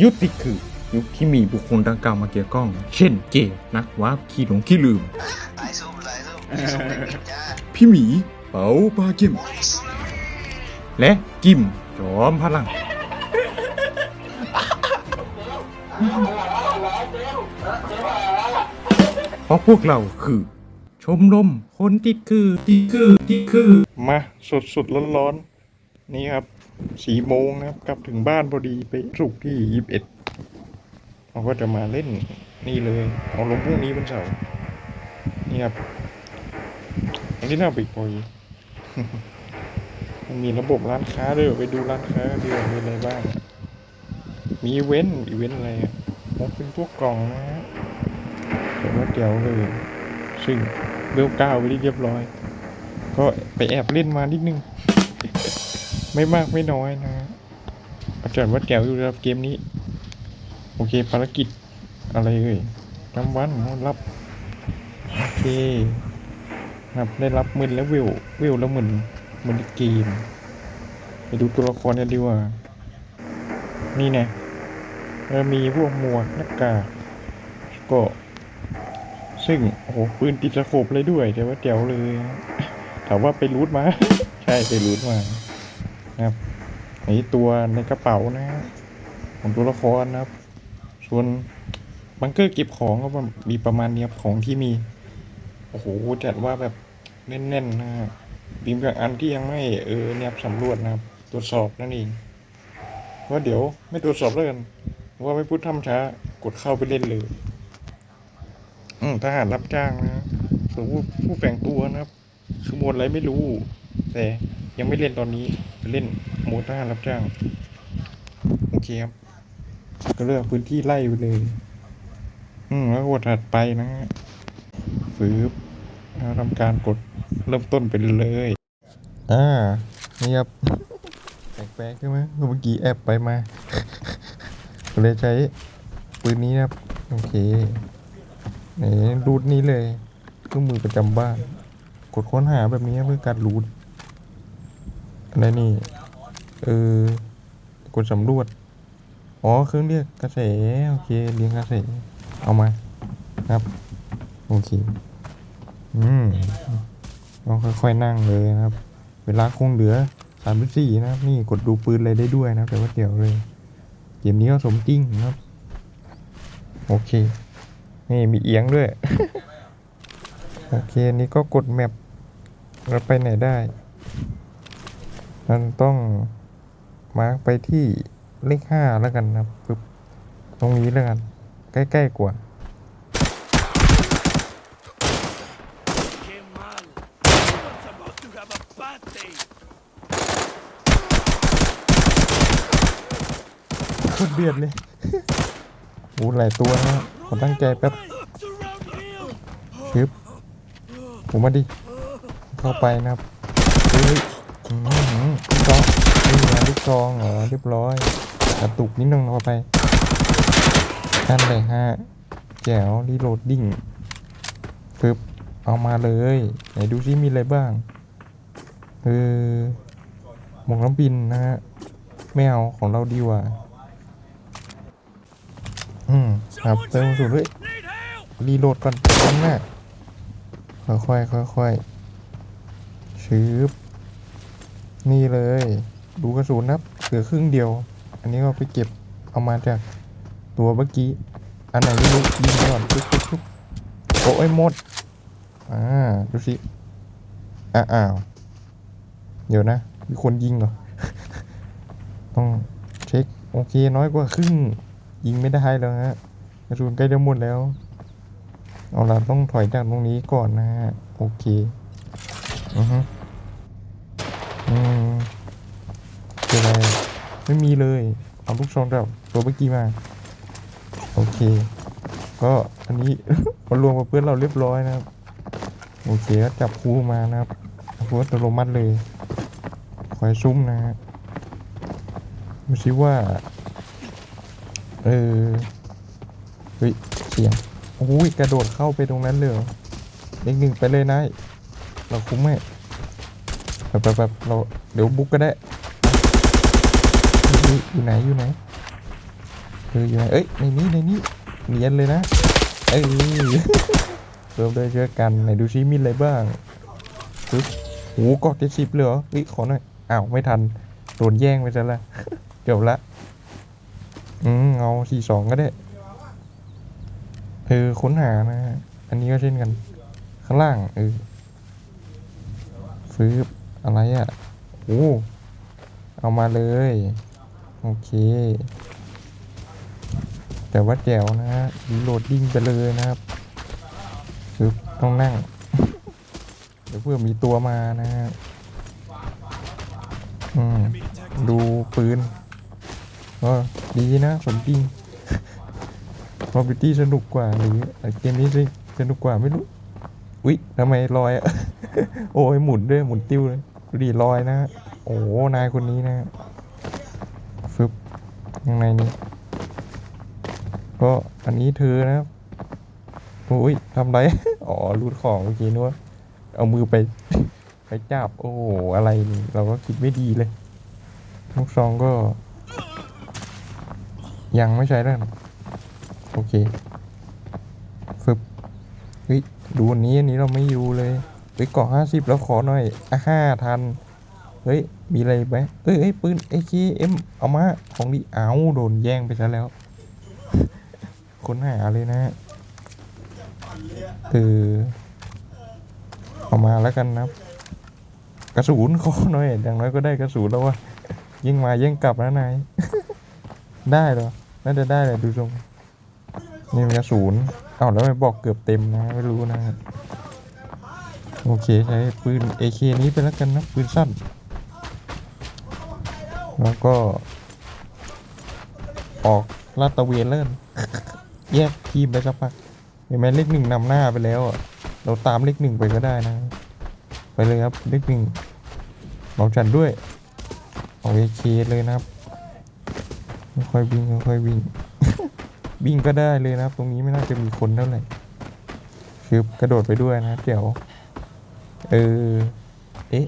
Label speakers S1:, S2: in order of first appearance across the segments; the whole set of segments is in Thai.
S1: ยุคที่คือยุคที่มีบุคคลดังกล่าวมาเกี่ยวข้อง เช่นเกย์นักวาร์ปขี้หลงขี้ลืม
S2: สายส้มสายส้มส้มเด็กๆจ้า
S1: พี่หมีเป๋าปาเกมและกิมจอมพลัง เพราะพวกเราคือ ชมรมคนติดคือติดคือติดคือ มาสดสดร้อนร้อนๆนี่ครับ สี่โมงนะครับกลับถึงบ้านพอดีไปสุกที่ยี่สิบเอ็ดเราก็จะมาเล่นนี่เลยเอาลงพรุ่งนี้เป็นเสาร์นี่ครับอันนี้น่าปปล่อยมันมีระบบร้านค้าด้วยไปดูร้านค้าดีกว่ามีอะไรบ้าง มีเว้นอีเว้นอะไรอะมันเป็นพวกกล่องนะฮะแต่ว่าเจ๋วเลยซึ่งเบลเก้าไปที่เรียบร้อย ก็ไปแอบเล่นมานิดนึง ไม่มากไม่น้อยนะฮะอาจารย์ว่าแจ๋วอยู่รับเกมนี้ โอเคภารกิจอะไรเอ่ยรางวัลรับ โอเคครับได้รับหมื่นแล้ววิววิวแล้วหมื่นหมื่นเกมไปดูตัวละครกันดีกว่า นี่ไงมีพวกหมวกหน้ากากก็ ซึ่งโอ้โหปืนติดสะโขบเลยด้วยแต่ว่าเจ๋วเลย ถามว่าไปรูทมา ใช่ไปรูทมา นะครับไอตัวในกระเป๋านะฮะของตัวละครนะครับ ส่วนบังเกอร์เก็บของก็มีประมาณนี้ครับของที่มี โอ้โหจัดว่าแบบแน่นๆนะฮะบีมกับอันที่ยังไม่เออเนี่ยสำรวจนะครับ ตรวจสอบนั่นเองว่าเดี๋ยวไม่ตรวจสอบแล้วกันว่าไม่พูดทำช้ากดเข้าไปเล่นเลย อืมทหารรับจ้างนะส่วนผู้ผู้แฝงตัวนะครับคือโมดอะไรไม่รู้ แต่ ยังไม่เล่นตอนนี้เล่นโหมดทหารรับจ้างโอเคครับ ก็เลือกพื้นที่ไล่ไปเลย อืมแล้วกดถัดไปนะฮะฟืบแล้วทำการกดเริ่มต้นไปเลย อ่านี่ครับแปลกๆใช่ไหมเมื่อกี้แอบไปมาก็เลยใช้ปืนนี้นะครับโอเคนี่รูทนี้เลยเครื่องมือประจำบ้าน กดค้นหาแบบนี้เพื่อการรูทอะ ไรนี่ เออ กดสำรวจ อ๋อ เครื่องเรียกกระแส โอเค เรียงกระแส เอามา ครับ โอเค อืมต้องค่อยๆนั่งเลยนะครับ เวลาคงเหลือสามสี่นะครับ นี่กดดูปืนอะไรได้ด้วยนะแต่ว่าเดี๋ยวเลย เกมนี้ก็สมจริงนะครับ โอเค นี่มีเอียงด้วย โอเค นี่ก็กดแมปแล้วไปไหนได้ มันต้องมาร์กไปที่เลขห้าแล้วกันนะครับปึ๊บตรงนี้แล้วกัน ใกล้ๆกว่าคตรเดือดเลยโอ้หลายตัวนะขอตั้งใจแป๊บชึบผมมาดิ เข้าไปนะครับเฮ้ย นี่ไงลูกซองเหรอเรียบร้อยกระตุกนิดนึงเข้าไปนั่นเลยฮะแจ๋วรีโหลดดิ้งปึ๊บเอามาเลยไหนดูซิมีอะไรบ้างเออหมวกน้ำบินนะฮะไม่เอาของเราดีกว่าอืมครับเติมสูตรด้วยรีโหลดก่อนตอนหน้าค่อยๆค่อยๆชืบนี่เลย ดูกระสุนนับเหลือครึ่งเดียว อันนี้ก็ไปเก็บเอามาจากตัวเมื่อกี้ อันไหนไม่รู้ยิงก่อนปุ๊บปุ๊บปุ๊บโอ้ยหมด อ่า ดูสิอะอ้าว เดี๋ยวนะ มีคนยิงเหรอ ต้องเช็ค โอเค น้อยกว่าครึ่ง ยิงไม่ได้แล้วฮะกระสุนใกล้จะหมดแล้ว เอาล่ะต้องถอยจากตรงนี้ก่อนนะฮะ โอเค อือฮึอืม เป็นไรไม่มีเลย เอาลูกซองแบบตัวเมื่อกี้มา โอเค ก็อันนี้มารวมกับเพื่อนเราเรียบร้อยนะครับ โอเคก็จับคู่มานะครับคู่อัตโนมัติเลยคอยซุ้มนะฮะดูสิว่า เออ เฮ้ย เสียงโอ้ยกระโดดเข้าไปตรงนั้นเลยเหรอเด็กหนึ่งไปเลยนายเราคุ้มไหมแบบแบบเราเดี๋ยวบุกก็ได้ ฮ้ยอยู่ไหนอยู่ไหนเอออยู่ไหนเอ้ยในนี้ในนี้เนียนเลยนะเอ้ยเริ่มด้เชื่อกันไหนดูซิมีอะไรบ้างปึ๊บโอ้กอดเจ็ดสิบเลยเหรอเฮ้ยขอหน่อยอ้าวไม่ทันโดนแย่งไปซะละจบละอืมเอาสี่สองก็ได้เออค้นหานะฮะอันนี้ก็เช่นกัน ข้างล่างเออฟื้บอะไรอะ่ะโอ้เอามาเลย โอเค แต่ว่าแจ๋วนะฮะโหลดดิ้งไปเลยนะครับคือต้องนั่ง เดี๋ยวเพื่อมีตัวมานะฮะอืมดูปืนก็ดีนะสมจริง p r o b i t y สนุกกว่าหรือเกมนี้สิสนุกกว่าไม่รู้อุ๊ยทำไมลอยอะ โอ้ยหมุนด้วยหมุนติ้วเลยดูดิลอยนะ โอ้นายคนนี้นะ ยังไงนี่ก็อันนี้เธอนะครับโอ้ยทำไร อ๋อรูดของเมื่อกี้นึกว่าเอามือไป ไปจับ โอ้โห อะไรนี่ เราก็คิดไม่ดีเลยลูกซองก็ ยังไม่ใช้แล้วนะโอเคฟึบเฮ้ยดูอันนี้อันนี้เราไม่ดูเลยเฮ้ยเกาะห้าสิบแล้วขอหน่อยอะห้าทัน เฮ้ย มีอะไรไหมเอ้ยเอ้ยปืนไอเคเอ็มเอามา ของดีเอาโดนแย่งไปซะแล้ว คนหาเลยนะ เออ เอามาแล้วกันนะครับกระสุนขอหน่อย อย่างน้อยก็ได้กระสุนแล้ววะยิ่งมายิ่งกลับนะนาย ได้หรอ น่าจะได้แหละดูทรงนี่มันกระสุนอ้าวแล้วไม่บอกเกือบเต็มนะ ไม่รู้นะ โอเค ใช้ปืน AK นี้ไปแล้วกันนะ ปืนสั้น แล้วก็ ออกลาดตะเวนเล่นแยกทีมไปสักพักเห็นไหมเลขหนึ่งนำหน้าไปแล้วอะเราตามเลขหนึ่งไปก็ได้นะ ไปเลยครับเลขหนึ่งเราจัดด้วยเอาเอเคเลยนะครับค่อยวิ่งค่อยวิ่งวิ่งก็ได้เลยนะครับ ตรงนี้ไม่น่าจะมีคนเท่าไหร่คือกระโดดไปด้วยนะเดี๋ยวเออเอ๊ะ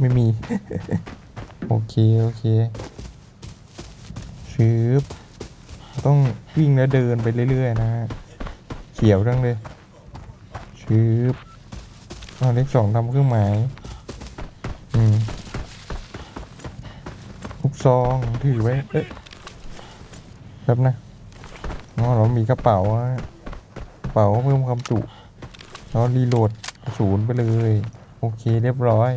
S1: ไม่มี โอเค โอเคชืบต้องวิ่งแล้วเดินไปเรื่อยๆนะฮะเขียวทั้งเลยชืบเอาเลขสองทำเครื่องหมาย อืมลูกซองถือไว้ เอ๊ะแป๊บนะอ๋อเรามีกระเป๋า กระเป๋าเพิ่มความจุแล้วรีโหลดศูนย์ไปเลย โอเคเรียบร้อย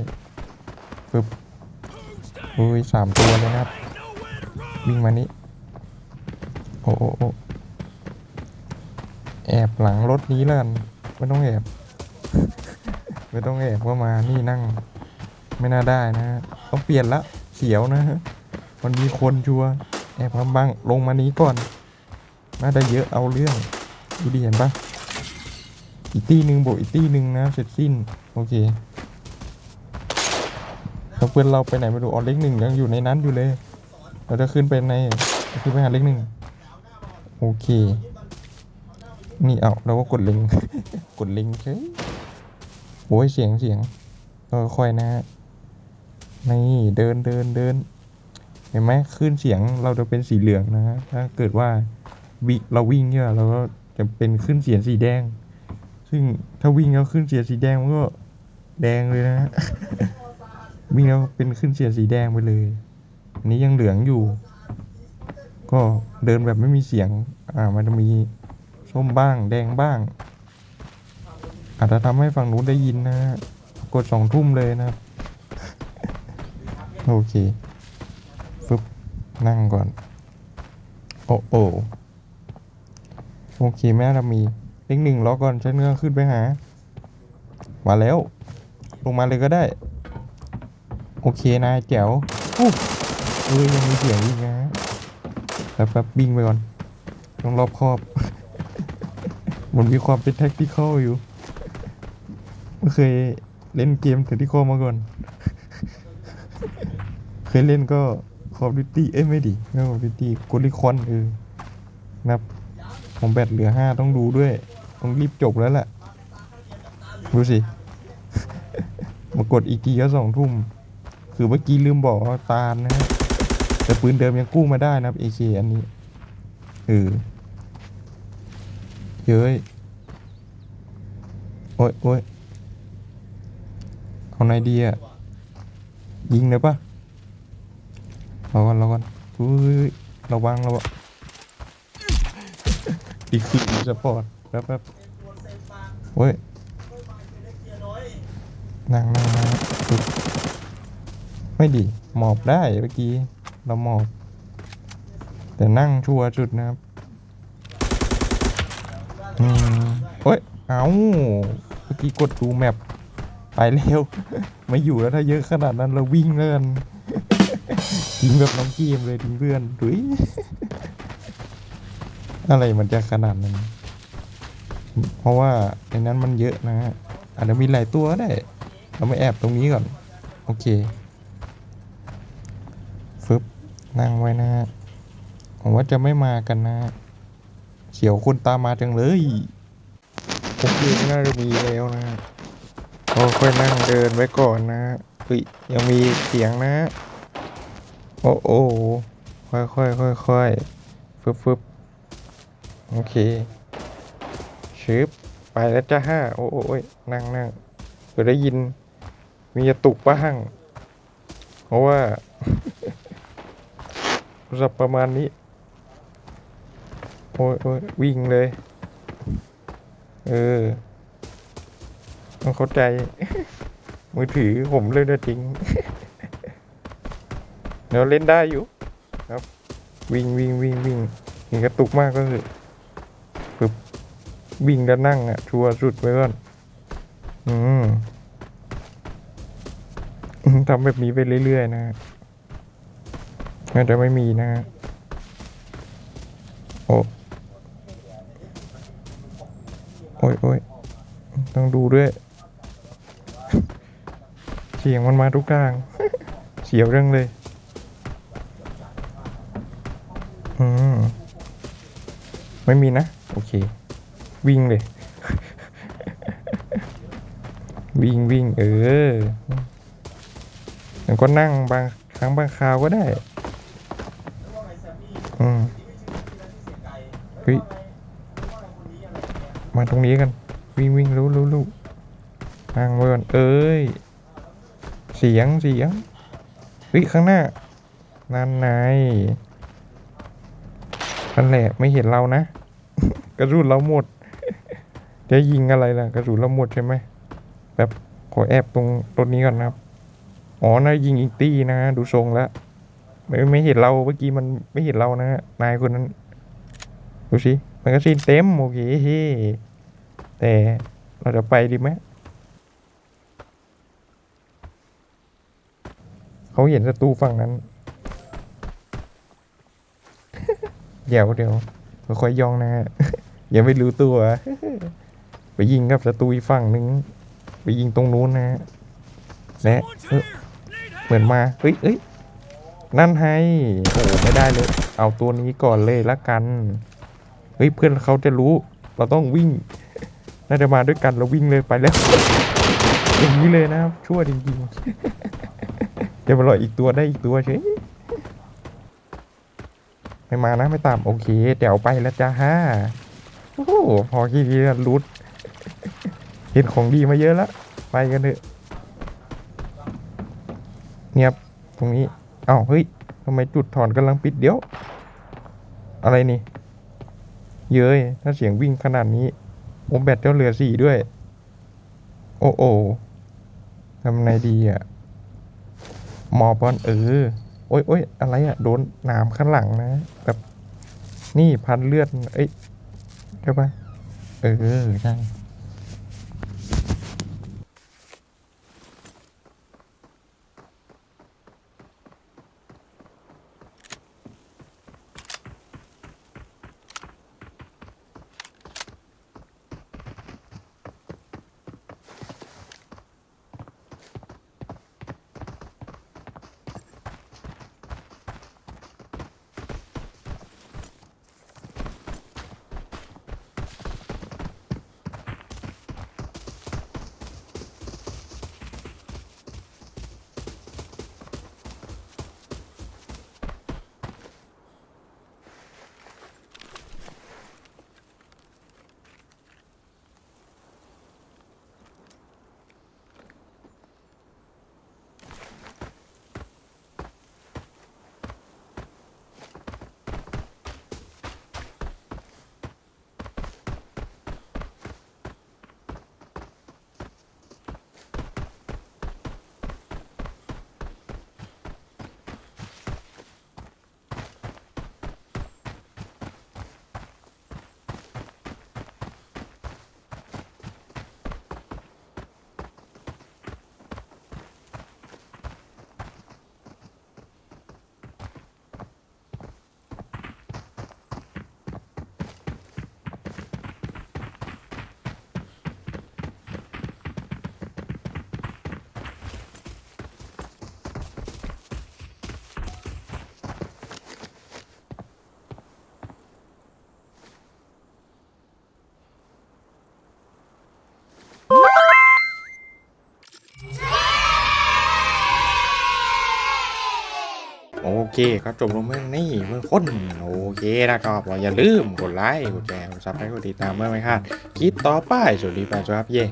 S1: ปึ๊บอุ้ยสามตัวเลยครับ วิ่งมานี้โอ้โอโอแอบหลังรถนี้แล้วกันไม่ต้องแอบไม่ต้องแอบว่ามานี่นั่ง ไม่น่าได้นะต้องเปลี่ยนละเสียวนะมันมีคนชัวแอบทำบ้างลงมานี้ก่อนน่าจะเยอะเอาเรื่องดูดิเห็นปะอีตีหนึ่งบวกอีตีหนึ่งนะเสร็จสิ้น โอเค แล้วเพื่อนเราไปไหนไม่รู้อ๋อเล็กหนึ่งยังอยู่ในนั้นอยู่เลย เราจะขึ้นไปในขึ้นไปหาเลขหนึ่งโอเค นี่เอาเราก็กดลิงกดลิงเฉยโอ้ยเสียงเสียงก็ค่อยนะฮะนี่เดินเดินเดินเห็นไหมขึ้นเสียงเราจะเป็นสีเหลืองนะฮะถ้าเกิดว่าวิเราวิ่งเนี่ยเราก็จะเป็นขึ้นเสียงสีแดง ซึ่งถ้าวิ่งแล้วขึ้นเสียงสีแดงมันก็แดงเลยนะฮะ วิ่งแล้วเป็นขึ้นเสียงสีแดงไปเลย อันนี้ยังเหลืองอยู่ ก็เดินแบบไม่มีเสียง อ่า มันจะมีส้มบ้าง แดงบ้าง อาจจะทำให้ฝั่งนู้นได้ยินนะฮะ กดสองทุ่มเลยนะครับ โอเคฟึบนั่งก่อน โอ้โอโอเคแม่เรามีเลขหนึ่งล้อก่อนฉันก็ขึ้นไปหา มาแล้ว ลงมาเลยก็ได้ โอเคนายแจ๋วอู้เอ้ยยังมีเสียงอีกนะแป๊บแป๊บบิงไปก่อนต้องรอบคอบ มันมีความเป็นแท็กติคอลอยู่ไม่เคยเล่นเกมแท็กติคอลมาก่อน เคยเล่นก็คอ f ดิตี้เอ้ยไม่ดิไม่คอ f ดิตี้กลิคอนเออนะครับผมแบตเหลือห้าต้องดูด้วย ต้องรีบจบแล้วแหละดูสิ มากดอีกทีก็สองทุ่ม คือเมื่อกี้ลืมบอกว่าตาลนะฮะแต่ปืนเดิมยังกู้มาได้นะครับ AK อันนี้เออเย้ยโอ้ยโอ้ยเอาไหนดีอะยิงเลยปะรอก่อนรอก่อนอุ้ยระวังระวังดีคือสปอร์ตแป๊บแป๊บโอ้ยนั่งนั่งนั่ง ไม่ดีหมอบได้เมื่อกี้เราหมอบ แต่นั่งชัวร์จุดนะครับอืมเฮ้ย เอาเมื่อกี้กดดูแมปไปเร็ว ไม่อยู่แล้วถ้าเยอะขนาดนั้นเราวิ่งเล่นทิ้งแบบน้องเกมเลยทิ้งเพื่อนดุยอะไรมันจะขนาดนั้น เพราะว่าในนั้นมันเยอะนะฮะอาจจะมีหลายตัวได้ เราไม่แอบตรงนี้ก่อน โอเค นั่งไว้นะฮะผมว่าจะไม่มากันนะฮะเฉียวคนตามมาจังเลยโอเคน่าจะมีแล้วนะฮะเราค่อยนั่งเดินไว้ก่อนนะฮะเฮ้ยยังมีเสียงนะฮะโอ้โอ้ค่อยค่อยค่อยค่อยๆฟึบฟึบโอเคชึบไปแล้วจ้าห้าโอ้โอ้โอ้ยนั่งนั่งเผื่อได้ยิน มีกระตุกบ้าง เพราะว่า สับประมาณนี้โอ้ยโอ้ยวิ่งเลย เออต้องเข้าใจ มือถือผมเลยนะจริงเดี๋ยวเล่นได้อยู่ ครับ วิ่งวิ่งวิ่งวิ่งมีกระตุกมากก็คือปึ๊บวิ่งแล้วนั่งอะ ชัวร์สุดไว้ก่อน อืมทำแบบนี้ไปเรื่อยๆนะ น่าจะไม่มีนะโอ้โอ้ยโอ้ยต้องดูด้วย เสียงมันมาทุกทาง เสียวเรื่องเลย อืม ไม่มีนะ โอเค วิ่งเลย วิ่งวิ่งเออแล้วก็นั่งบางครั้งบางคราวก็ได้ อืมเฮ้ย มาตรงนี้กัน วิ่งวิ่งรู้รู้รู้นั่งไว้ก่อนเอ้ย เสียงเสียงเฮ้ยข้างหน้า นั่นไงนั่นแหละไม่เห็นเรานะ กระสุนเราหมด จะยิงอะไรล่ะ กระสุนเราหมดใช่ไหมแบบขอแอบตรงต้นนี้ก่อนนะครับ อ๋อนายิงอีกตี้นะ ดูทรงแล้วไม่ไม่เห็นเราเมื่อกี้มันไม่เห็นเรานะฮะนายคนนั้น ดูสิมันก็ซีนเต็มโอเคแต่เราจะไปดีไหมเขาเห็นศัตรูฝั่งนั้น เดี๋ยวเดี๋ยวค่อยย่องนะฮะย่าไม่รู้ตัวไปยิงกับศัตรูอีกฝั่งหนึ่งไปยิงตรงนู้นนะฮะและเอ้อเหมือนมา เฮ้ยเอ้ยนั่นไงโอ้ไม่ได้เลย เอาตัวนี้ก่อนเลยละกัน ฮ้ยเพื่อนเขาจะรู้ เราต้องวิ่ง น่าจะมาด้วยกันเราวิ่งเลยไปแล้ว อย่างนี้เลยนะครับชั่วจริงๆจะมารออีกตัวได้อีกตัวเฉยไม่มานะไม่ตามโอเคเดี๋ยวไปแล้วจ้าฮ่าโอ้พอขี้เกีรุดเห็นของดีมาเยอะแล้วไปกันเถอะเงียบตรงนี้อ้าวเฮ้ยทำไมจุดถอนกำลังปิดเดี๋ยว อะไรนี่ เย้ย ถ้าเสียงวิ่งขนาดนี้ โอแบตเจ้าเหลือสี่ด้วย โอ้โอทำไงดีอะหมอบอลเออ โอ้ยโอ้ยอะไรอะ โดนหนามข้างหลังนะ แบบ นี่พันเลือด เอ้ยใช่ปะเออ ใช่ เคครับจบลงเมื่อนี่เมื่อคนโอเคนะครับอย่าลืมกดไลค์กดแชร์กดซับสไครต์กดติดตามเมื่อไม่พลาดคลิปต่อไปสวัสดีแฟนครับเย่